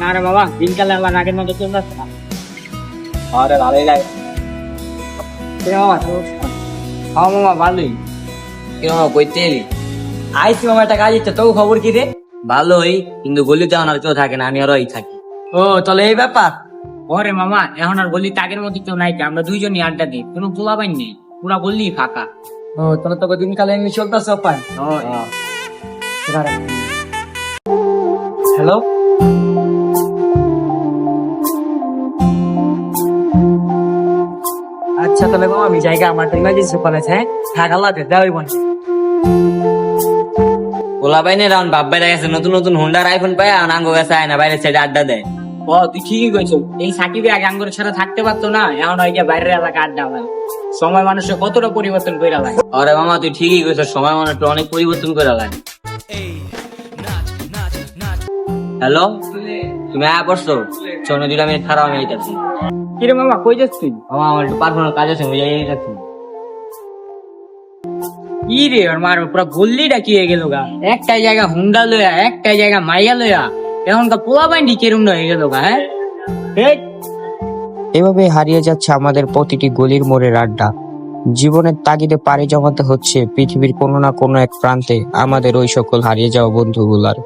না রে বাবা দিনকালে আমার আগের মতো আসছে না? আরে ভালোই লাগে মামা হ্যাঁ মামা ভালোই। কি মামা কইতে এলি? আইসি মামা একটা কাজ ইচ্ছে তোর খবর কি রে? ভালোই কিন্তু গলিতে আমার কেউ থাকে না আমি আর ওই থাকি। ও তাহলে এই ব্যাপার? ওরে মামা এখন আর বললি তাগের মতো কেউ নাই আমরা দুইজনই আড্ডা দিই কোনো পোলাবাইন নেই পুরা বললি ফাঁকা। ও তাহলে তোকে দিনকালে এমনি চলতেছে হ্যালো? আচ্ছা তাহলে মামা আমি জায়গা আমার তো ইমার্জেন্সি কলেজ হ্যাঁ? থাকা লাগে দেওয়াই বোন। ওলা বাইনে রাউন্ড বাপ বাইরে গেছে নতুন নতুন হুন্ডার আইফোন পায় আর আঙ্গো গেছে আয় না বাইরে সাইডে আড্ডা দেয়। ও তুই ঠিকই কইছো এই সাকিবে আগে আঙ্গুর ছাড়া থাকতে পারতো না এখন ওই যে বাইরের এলাকা আড্ডা হয় সময় মানুষের কতটা পরিবর্তন করে লাগে আরে মামা তুই ঠিকই কইছো সময় মানে একটু অনেক পরিবর্তন করে লাগে হ্যালো তুমি আয়া পড়ছো? চলো দুটা মিনিট খারাপ আমি আইতাছি। কিরে মামা কই যাচ্ছ তুই মামা আমার একটু পারফর্মার কাজ আছে আমি যাই যাচ্ছি। কি রে ওর মার পুরা গল্লিটা কি হয়ে গেল গা? একটাই জায়গা হুন্ডা লইয়া একটাই জায়গা মাইয়া লইয়া এখনকার পোলা বাইন্ডি কেরম হয়ে গেল গা হ্যাঁ? এই, এভাবে হারিয়ে যাচ্ছে আমাদের প্রতিটি গলির মোড়ের আড্ডা। জীবনের তাগিদে পাড়ি জমাতে হচ্ছে পৃথিবীর কোনো না কোনো এক প্রান্তে আমাদের ওই সকল হারিয়ে যাওয়া বন্ধুগুলার।